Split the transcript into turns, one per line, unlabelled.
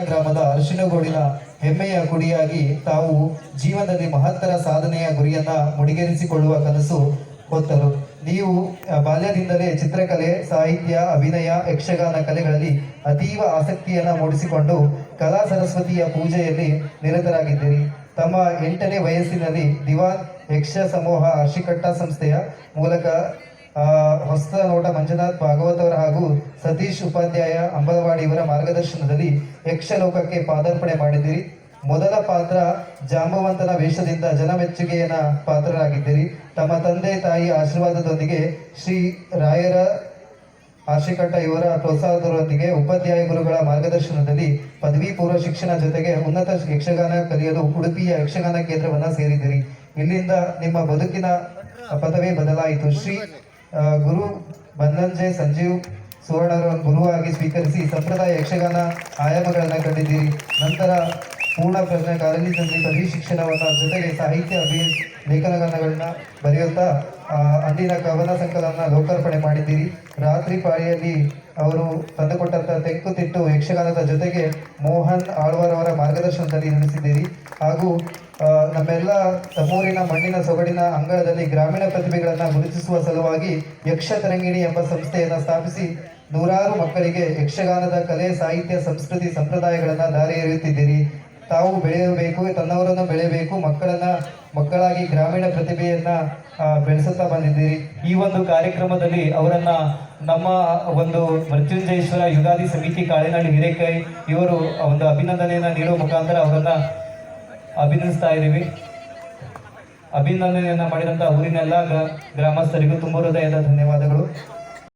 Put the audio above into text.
ಗ್ರಾಮದ ಅರಿಶಿನಗೋಡಿನ ಹೆಮ್ಮೆಯ ಕುಡಿಯಾಗಿ ತಾವು ಜೀವನದಲ್ಲಿ ಮಹತ್ತರ ಸಾಧನೆಯ ಗುರಿಯನ್ನ ಮುಡಿಗೇರಿಸಿಕೊಳ್ಳುವ ಕನಸು ಹೊತ್ತರು ನೀವು ಬಾಲ್ಯದಿಂದಲೇ ಚಿತ್ರಕಲೆ, ಸಾಹಿತ್ಯ, ಅಭಿನಯ, ಯಕ್ಷಗಾನ ಕಲೆಗಳಲ್ಲಿ ಅತೀವ ಆಸಕ್ತಿಯನ್ನ ಮೂಡಿಸಿಕೊಂಡು ಕಲಾ ಸರಸ್ವತಿಯ ಪೂಜೆಯಲ್ಲಿ ನಿರತರಾಗಿದ್ದೀರಿ. ತಮ್ಮ ಎಂಟನೇ ವಯಸ್ಸಿನಲ್ಲಿ ದಿವಾನ್ ಯಕ್ಷ ಸಮೂಹ ಅರ್ಶಿಕಟ್ಟ ಸಂಸ್ಥೆಯ ಮೂಲಕ ಹೊಸ ನೋಟ ಮಂಜುನಾಥ್ ಭಾಗವತ್ ಅವರ ಹಾಗೂ ಸತೀಶ್ ಉಪಾಧ್ಯಾಯ ಅಂಬಲವಾಡಿ ಇವರ ಮಾರ್ಗದರ್ಶನದಲ್ಲಿ ಯಕ್ಷಲೋಕಕ್ಕೆ ಪಾದಾರ್ಪಣೆ ಮಾಡಿದ್ದೀರಿ. ಮೊದಲ ಪಾತ್ರ ಜಾಂಬವಂತನ ವೇಷದಿಂದ ಜನಮೆಚ್ಚುಗೆಯನ್ನ ಪಾತ್ರರಾಗಿದ್ದೀರಿ. ತಮ್ಮ ತಂದೆ, ತಾಯಿ ಆಶೀರ್ವಾದದೊಂದಿಗೆ ಶ್ರೀ ರಾಯರ ಆಶಿಕಟ್ಟ ಇವರ ಪ್ರೋತ್ಸಾಹದೊಂದಿಗೆ ಉಪಾಧ್ಯಾಯ ಗುರುಗಳ ಮಾರ್ಗದರ್ಶನದಲ್ಲಿ ಪದವಿ ಪೂರ್ವ ಶಿಕ್ಷಣ ಜೊತೆಗೆ ಉನ್ನತ ಯಕ್ಷಗಾನ ಕಲಿಯಲು ಉಡುಪಿಯ ಯಕ್ಷಗಾನ ಕೇಂದ್ರವನ್ನ ಸೇರಿದಿರಿ ಇಲ್ಲಿಂದ ನಿಮ್ಮ ಬದುಕಿನ ಪದವೇ ಬದಲಾಯಿತು. ಶ್ರೀ ಗುರು ಬನ್ನಂಜೆ ಸಂಜೀವ್ ಸುವರ್ಣರನ್ನು ಗುರುವಾಗಿ ಸ್ವೀಕರಿಸಿ ಸಂಪ್ರದಾಯ ಯಕ್ಷಗಾನ ಆಯಾಮಗಳನ್ನು ಕಂಡಿದ್ದೀರಿ. ನಂತರ ಪೂರ್ಣ ಪ್ರಜ್ಞೆ ಕಾಲೇಜಿನಲ್ಲಿ ಪದವಿ ಶಿಕ್ಷಣವನ್ನು ಜೊತೆಗೆ ಸಾಹಿತ್ಯ ಅಭಿ ಲೇಖನಗಾನಗಳನ್ನ ಬರೆಯುತ್ತಾ ಅಂದಿನ ಕವನ ಸಂಕಲನ ಲೋಕಾರ್ಪಣೆ ಮಾಡಿದ್ದೀರಿ. ರಾತ್ರಿ ಪಾಳಿಯಲ್ಲಿ ಅವರು ಸತ್ತುಕೊಟ್ಟಂಥ ತೆಕ್ಕು ತಿಟ್ಟು ಯಕ್ಷಗಾನದ ಜೊತೆಗೆ ಮೋಹನ್ ಆಳ್ವಾರ್ ಮಾರ್ಗದರ್ಶನದಲ್ಲಿ ನಿರ್ಮಿಸಿದ್ದೀರಿ ಹಾಗೂ ನಮ್ಮೆಲ್ಲ ತಮ್ಮೂರಿನ ಮಣ್ಣಿನ ಸೊಗಡಿನ ಅಂಗಳದಲ್ಲಿ ಗ್ರಾಮೀಣ ಪ್ರತಿಭೆಗಳನ್ನು ಗುರುತಿಸುವ ಸಲುವಾಗಿ ಯಕ್ಷ ತರಂಗಿಣಿ ಎಂಬ ಸಂಸ್ಥೆಯನ್ನು ಸ್ಥಾಪಿಸಿ ನೂರಾರು ಮಕ್ಕಳಿಗೆ ಯಕ್ಷಗಾನದ ಕಲೆ, ಸಾಹಿತ್ಯ, ಸಂಸ್ಕೃತಿ, ಸಂಪ್ರದಾಯಗಳನ್ನು ದಾರಿ ಎರೆಯುತ್ತಿದ್ದೀರಿ. ತಾವು ಬೆಳೆಯಬೇಕು, ತನ್ನವರನ್ನು ಬೆಳೆಯಬೇಕು, ಮಕ್ಕಳನ್ನ, ಮಕ್ಕಳಾಗಿ ಗ್ರಾಮೀಣ ಪ್ರತಿಭೆಯನ್ನ ಬೆಳೆಸುತ್ತಾ ಬಂದಿದ್ದೀರಿ. ಈ ಒಂದು ಕಾರ್ಯಕ್ರಮದಲ್ಲಿ ಅವರನ್ನ ನಮ್ಮ ಒಂದು ಮೃತ್ಯುಂಜಯೇಶ್ವರ ಯುಗಾದಿ ಸಮಿತಿ ಕಾಳೆನಾಡಿ ಹಿರೇಕೈ ಇವರು ಒಂದು ಅಭಿನಂದನೆಯನ್ನು ನೀಡುವ ಮುಖಾಂತರ ಅವರನ್ನ ಅಭಿನಂದಿಸ್ತಾ ಇದ್ದೀವಿ. ಅಭಿನಂದನೆಯನ್ನು ಮಾಡಿದಂಥ ಊರಿನೆಲ್ಲ ಗ್ರಾಮಸ್ಥರಿಗೂ ತುಂಬ ಹೃದಯದ ಧನ್ಯವಾದಗಳು.